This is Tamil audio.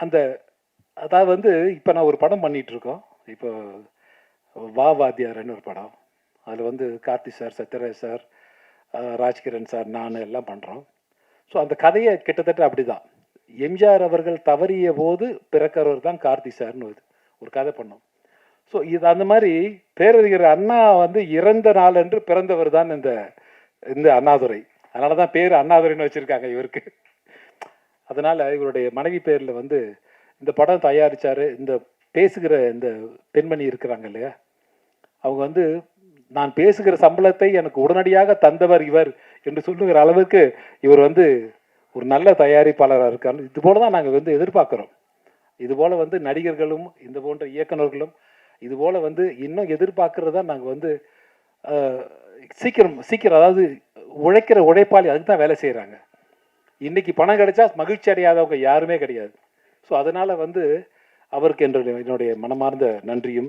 அந்த அதாவது வந்து இப்போ நான் ஒரு படம் பண்ணிகிட்ருக்கோம் இருக்கோம் இப்போ வா வாத்தியார்னு ஒரு படம். அதில் வந்து Karthi sir Sathyaraj sir Rajkiran sir நான் எல்லாம் பண்ணுறோம் ஸோ அந்த கதையை கிட்டத்தட்ட அப்படிதான். எம்ஜிஆர் அவர்கள் தவறிய போது பிறக்கிறவர் தான் கார்த்தி சார்னு ஒரு- ஒரு கதை பண்ணோம். ஸோ இது அந்த மாதிரி பேரறிஞர் அண்ணா வந்து இறந்த நாள் என்று பிறந்தவர் தான் இந்த இந்த அண்ணாதுரை. அதனால தான் பேர் அண்ணாதுரைன்னு வச்சுருக்காங்க இவருக்கு. அதனால் இவருடைய மனைவி பேரில் வந்து இந்த படம் தயாரித்தார் இந்த பேசுகிற இந்த பெண்மணி இருக்கிறாங்க இல்லையா? அவங்க வந்து நான் பேசுகிற சம்பளத்தை எனக்கு உடனடியாக தந்தவர் இவர் என்று சொல்லுகிற அளவுக்கு இவர் வந்து ஒரு நல்ல தயாரிப்பாளராக இருக்கார். இது போல தான் நாங்கள் வந்து எதிர்பார்க்குறோம். இது போல் வந்து நடிகர்களும் இந்த போன்ற இயக்குனர்களும் இது போல் வந்து இன்னும் எதிர்பார்க்கறதா நாங்கள் வந்து சீக்கிரம் சீக்கிரம் அதாவது உழைக்கிற உழைப்பாளி அதுக்கு தான் வேலை செய்கிறாங்க இன்றைக்கி பணம் கிடைச்சா மகிழ்ச்சி அடையாதவங்க யாருமே கிடையாது. ஸோ அதனால் வந்து அவருக்கு என்னுடைய என்னுடைய மனமார்ந்த நன்றியும்